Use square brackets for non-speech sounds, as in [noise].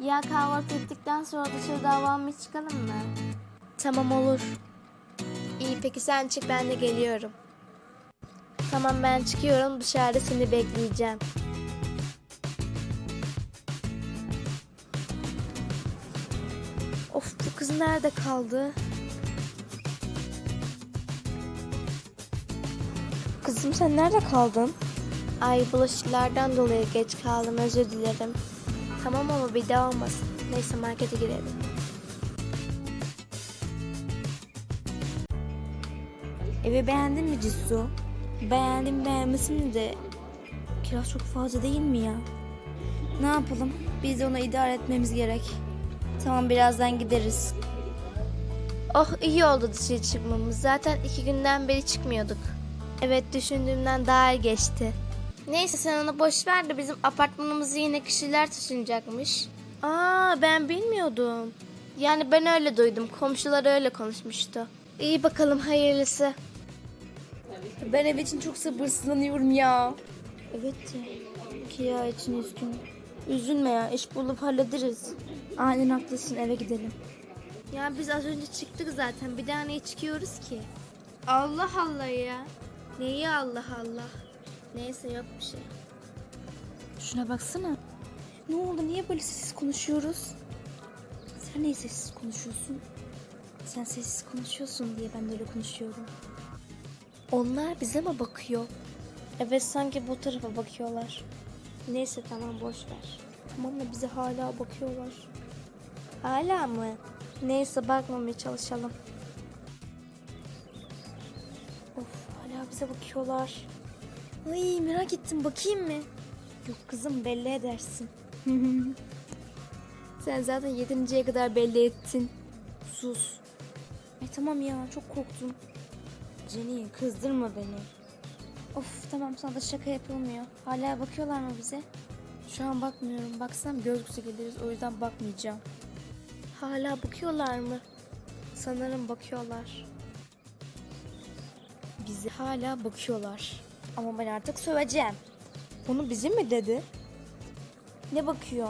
Ya kahvaltı ettikten sonra dışarıda hava almaya çıkalım mı? Tamam olur. İyi peki sen çık ben de geliyorum. Tamam ben çıkıyorum dışarıda seni bekleyeceğim. Of bu kız nerede kaldı? Kızım sen nerede kaldın? Ay bulaşıklardan dolayı geç kaldım özür dilerim. Tamam ama bir daha olmasın. Neyse markete girelim. Evi beğendin mi Cissu? Beğendim beğenmesini de kira çok fazla değil mi ya? Ne yapalım? Biz de ona idare etmemiz gerek. Tamam birazdan gideriz. Oh iyi oldu dışarı çıkmamız. Zaten iki günden beri çıkmıyorduk. Evet düşündüğümden daha iyi geçti. Neyse sen onu boş ver de bizim apartmanımızı yine kişiler taşınacakmış. Aa ben bilmiyordum. Yani ben öyle duydum. Komşular öyle konuşmuştu. İyi bakalım hayırlısı. Ben ev için çok sabırsızlanıyorum ya. Evet de kira için üzgünüm. Üzülme ya iş bulup hallederiz. Aynen haklısın eve gidelim. Ya biz az önce çıktık zaten bir daha niye çıkıyoruz ki? Allah Allah ya. Neyi Allah Allah? Neyse yok bir şey. Şuna baksana. Ne oldu niye böyle sessiz konuşuyoruz? Sen niye sessiz konuşuyorsun? Sen sessiz konuşuyorsun diye ben böyle konuşuyorum. Onlar bize mi bakıyor? Evet sanki bu tarafa bakıyorlar. Neyse tamam boş ver. Tamam da bize hala bakıyorlar. Hala mı? Neyse bakmamaya çalışalım. Of hala bize bakıyorlar. Ay merak ettim bakayım mı? Yok kızım belli edersin. [laughs] Sen zaten yedinceye kadar belli ettin. Sus. Ay tamam ya çok korktum. Jenny kızdırma beni. Of tamam sana da şaka yapılmıyor. Hala bakıyorlar mı bize? Şu an bakmıyorum. Baksam göz göze geliriz o yüzden bakmayacağım. Hala bakıyorlar mı? Sanırım bakıyorlar. Bizi hala bakıyorlar. Ama ben artık söveceğim. Bunu bizim mi dedi? Ne bakıyor?